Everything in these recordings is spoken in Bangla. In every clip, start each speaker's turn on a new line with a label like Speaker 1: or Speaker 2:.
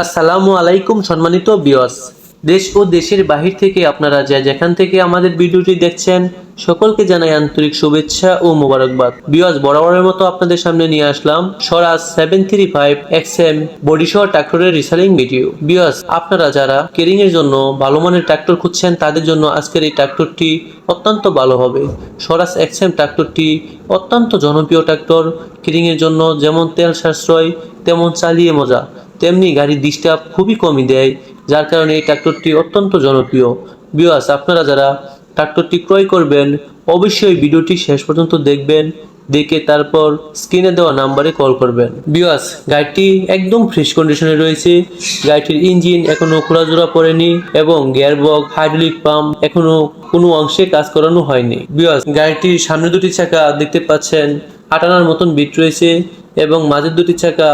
Speaker 1: আসসালামু আলাইকুম সম্মানিত বিয়স দেশ ও দেশের বাহির থেকে আপনারা যে যেখান থেকে আমাদের ভিডিওটি দেখছেন, সকলকে জানাই আন্তরিক শুভেচ্ছা ও মোবারকবাদ। বিয়স বরাবরের মতো আপনাদের সামনে নিয়ে আসলাম Swaraj seven three five X M বডিসহ ট্রাক্টরের রিসেলিং ভিডিও বিয়স আপনারা যারা কেরিং এর জন্য ভালো মানের ট্রাক্টর খুঁজছেন, তাদের জন্য আজকের এই ট্রাক্টরটি অত্যন্ত ভালো হবে। স্বরাজ এক্স এম ট্রাক্টরটি অত্যন্ত জনপ্রিয় ট্রাক্টর। কেরিং এর জন্য যেমন তেল সাশ্রয়, তেমন চালিয়ে মজা। তেমনি গাড়ির ডিস্টার্ব খুবই কমই দেয়, যার কারণে এই ট্রাক্টরটি অত্যন্ত জনপ্রিয়। বিয়াস আপনারা যারা ট্রাক্টরটি ক্রয় করবেন, অবশ্যই ভিডিওটি শেষ পর্যন্ত দেখবেন, দেখে তারপর স্ক্রিনে দেওয়া নাম্বারে কল করবেন। বিয়াস গাড়িটি একদম ফ্রেশ কন্ডিশনে রয়েছে। গাড়িটির ইঞ্জিন এখনও খোলাজোড়া পড়েনি এবং গিয়ারবক্স হাইড্রোলিক পাম্প এখনও কোনো অংশে কাজ করানো হয়নি। বিয়াস গাড়িটির সামনে দুটি চাকা দেখতে পাচ্ছেন। আটানার মতন বিট রয়েছে এবং মাঝের দুটি চাকা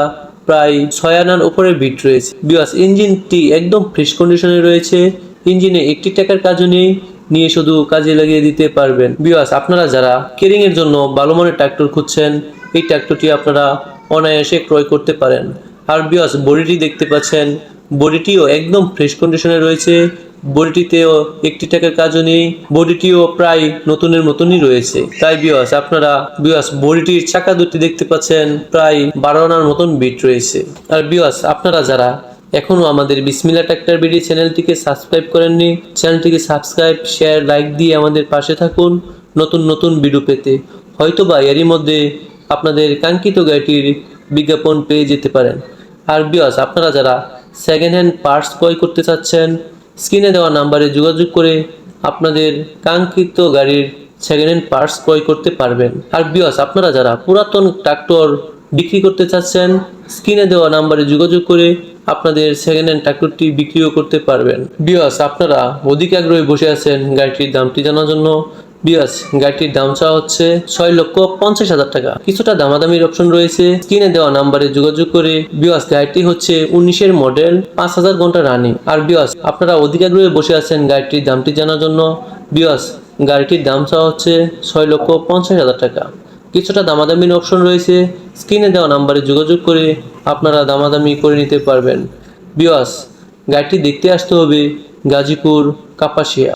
Speaker 1: প্রায় ছয় আনার উপরে বিট রয়েছে। বিয়াস ইঞ্জিনটি একদম ফ্রেশ কন্ডিশনে রয়েছে ইঞ্জিনে একটি টাকার কাজও নেই, নিয়ে শুধু কাজে লাগিয়ে দিতে পারবেন। বিয়াস আপনারা যারা কেরিং এর জন্য ভালো মানের ট্র্যাক্টর খুঁজছেন, এই ট্রাক্টরটি আপনারা অনায়াসে ক্রয় করতে পারেন। আর বিয়াস বডিটি দেখতে পাচ্ছেন বডিটিও একদম ফ্রেশ কন্ডিশনে রয়েছে বডিটিতেও একটি টাকার কাজও নেই, বডিটিও প্রায় নতুনের মতনই রয়েছে। তাই বিয়াস আপনারা বিয়াস বডিটির চাকা দুটি দেখতে পাচ্ছেন, প্রায় বারো আনার মতন বিট রয়েছে। আর বিয়াস আপনারা যারা এখনও আমাদের বিসমিল্লা ট্র্যাক্টর বিডি চ্যানেলটিকে সাবস্ক্রাইব করেননি চ্যানেলটিকে সাবস্ক্রাইব শেয়ার লাইক দিয়ে আমাদের পাশে থাকুন নতুন নতুন ভিডিও পেতে। হয়তোবা এরই মধ্যে আপনাদের কাঙ্ক্ষিত গাড়িটির বিজ্ঞাপন পেয়ে যেতে পারেন। আর বিয়াস আপনারা যারা সেকেন্ড হ্যান্ড পার্টস ক্রয় করতে চাচ্ছেন স্ক্রিনে দেওয়া নাম্বারে যোগাযোগ করে আপনাদের কাঙ্ক্ষিত গাড়ির সেকেন্ড হ্যান্ড পার্টস ক্রয় করতে পারবেন। আর বিয়স আপনারা যারা পুরাতন ট্রাক্টর বিক্রি করতে চাচ্ছেন, স্ক্রিনে দেওয়া নাম্বারে যোগাযোগ করে আপনাদের সেকেন্ড হ্যান্ড ট্রাক্টরটি বিক্রিও করতে পারবেন। বিয়স আপনারা অধিক আগ্রহে বসে আছেন গাড়িটির দামটি জানার জন্য। বিয়াস গাড়িটির দাম চাওয়া হচ্ছে ছয় লক্ষ পঞ্চাশ হাজার টাকা। কিছুটা দামাদামির অপশন রয়েছে। স্ক্রিনে দেওয়া নাম্বারে যোগাযোগ করে বিয়াস গাড়িটি হচ্ছে উনিশের মডেল পাঁচ হাজার ঘণ্টা রানিং আর বিয়াস আপনারা অধিক আগ্রহে বসে আছেন গাড়িটির দামটি জানার জন্য। বিয়াস গাড়িটির দাম চাওয়া হচ্ছে ছয় লক্ষ পঞ্চাশ হাজার টাকা। কিছুটা দামাদামির অপশন রয়েছে। স্ক্রিনে দেওয়া নাম্বারে যোগাযোগ করে আপনারা দামাদামি করে নিতে পারবেন। বিয়াস গাড়িটি দেখতে আসতে হবে গাজীপুর, কাপাসিয়া।